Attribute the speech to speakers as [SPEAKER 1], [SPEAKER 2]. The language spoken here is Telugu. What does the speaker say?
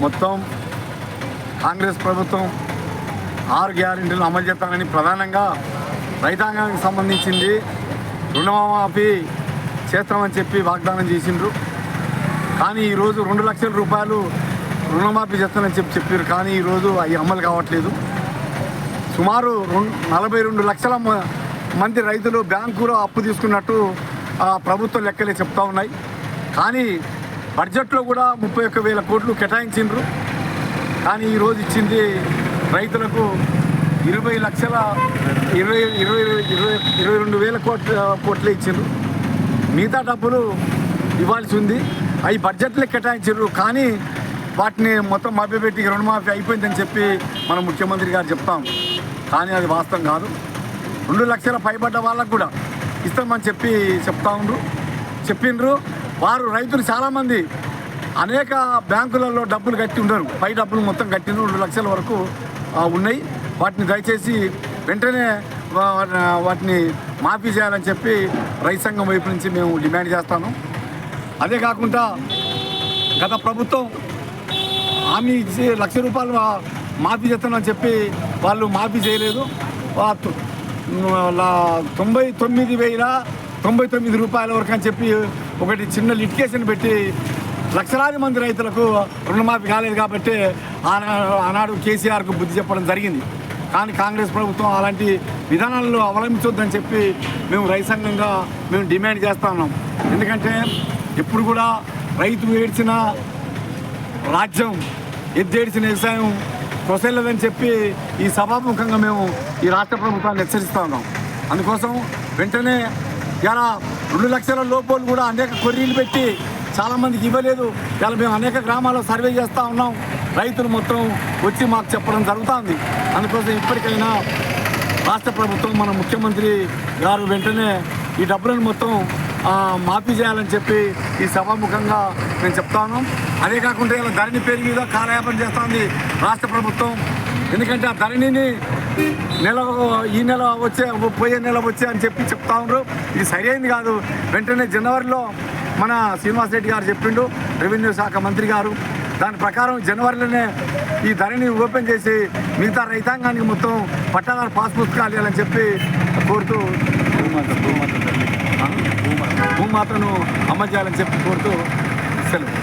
[SPEAKER 1] మొత్తం కాంగ్రెస్ ప్రభుత్వం ఆరు గ్యారెంటీలు అమలు చేస్తానని ప్రధానంగా రైతాంగానికి సంబంధించింది రుణమాఫీ చేస్తామని చెప్పి వాగ్దానం చేసిండ్రు. కానీ ఈరోజు రెండు లక్షల రూపాయలు రుణమాఫీ చేస్తానని చెప్పి చెప్పారు కానీ ఈరోజు అవి అమలు కావట్లేదు. సుమారు రెండు నలభై రెండు లక్షల మ- మంది రైతులు బ్యాంకులో అప్పు తీసుకున్నట్టు ప్రభుత్వ లెక్కలే చెప్తా ఉన్నాయి. కానీ బడ్జెట్లో కూడా ముప్పై ఒక్క వేల కోట్లు కేటాయించిండ్రు. కానీ ఈరోజు ఇచ్చింది రైతులకు ఇరవై లక్షల ఇరవై ఇరవై ఇరవై ఇరవై రెండు వేల కోట్ల కోట్లు ఇచ్చిండ్రు. మిగతా డబ్బులు ఇవ్వాల్సి ఉంది. అవి బడ్జెట్లో కేటాయించారు కానీ వాటిని మొత్తం మభ్యపెట్టి రుణమాఫీ అయిపోయిందని చెప్పి మన ముఖ్యమంత్రి గారు చెప్తాం. కానీ అది వాస్తవం కాదు. రెండు లక్షల పైబడ్డ వాళ్ళకు కూడా ఇస్తామని చెప్పి చెప్తా ఉండ్రు. చెప్పిండ్రు. వారు రైతులు చాలామంది అనేక బ్యాంకులలో డబ్బులు కట్టి ఉండరు. పై డబ్బులు మొత్తం కట్టిన రెండు లక్షల వరకు ఉన్నాయి. వాటిని దయచేసి వెంటనే వా- వాటిని మాఫీ చేయాలని చెప్పి రైతు సంఘం వైపు నుంచి మేము డిమాండ్ చేస్తాను. అదే కాకుండా గత ప్రభుత్వం హామీ ఇచ్చి లక్ష రూపాయలు మాఫీ చేస్తానని చెప్పి వాళ్ళు మాఫీ చేయలేదు. తొంభై తొమ్మిది వేల తొంభై తొమ్మిది రూపాయల వరకు అని చెప్పి ఒకటి చిన్న లిటికేషన్ పెట్టి లక్షలాది మంది రైతులకు రుణమాఫీ కాలేదు కాబట్టి ఆనాడు కేసీఆర్కు బుద్ధి చెప్పడం జరిగింది. కానీ కాంగ్రెస్ ప్రభుత్వం అలాంటి విధానాలను అవలంబించొద్దని చెప్పి మేము రైతు సంఘంగా మేము డిమాండ్ చేస్తా ఉన్నాం. ఎందుకంటే ఎప్పుడు కూడా రైతు ఏడ్చిన రాజ్యం ఎద్దేడ్చిన వ్యవసాయం కొసెల్లదని చెప్పి ఈ సభాముఖంగా మేము ఈ రాష్ట్ర ప్రభుత్వాన్ని హెచ్చరిస్తూ ఉన్నాం. అందుకోసం వెంటనే ఇలా రెండు లక్షల లోపలు కూడా అనేక కొర్రీలు పెట్టి చాలామందికి ఇవ్వలేదు. ఇలా మేము అనేక గ్రామాల్లో సర్వే చేస్తూ ఉన్నాం. రైతులు మొత్తం వచ్చి మాకు చెప్పడం జరుగుతుంది. అందుకోసం ఇప్పటికైనా రాష్ట్ర ప్రభుత్వం మన ముఖ్యమంత్రి గారు వెంటనే ఈ డబ్బులను మొత్తం మాఫీ చేయాలని చెప్పి ఈ సభాముఖంగా నేను చెప్తాను అదే కాకుండా ఇలా ధరణి పెరిగిదో కాలయాపన చేస్తుంది రాష్ట్ర ప్రభుత్వం. ఎందుకంటే ఆ ధరణిని నెల ఈ నెల వచ్చే పోయే నెల వచ్చే అని చెప్పి చెప్తా ఉన్నారు ఇది సరైనది కాదు. వెంటనే జనవరిలో మన శ్రీనివాస్ రెడ్డి గారు చెప్పిండు రెవెన్యూ శాఖ మంత్రి గారు. దాని ప్రకారం జనవరిలోనే ఈ ధరని ఓపెన్ చేసి మిగతా రైతాంగానికి మొత్తం పట్టాదారు పాస్ పుస్తకాలు ఇవ్వాలని చెప్పి కోరుతూ భూమాతను అమలు చేయాలని చెప్పి కోరుతూ సెలవు.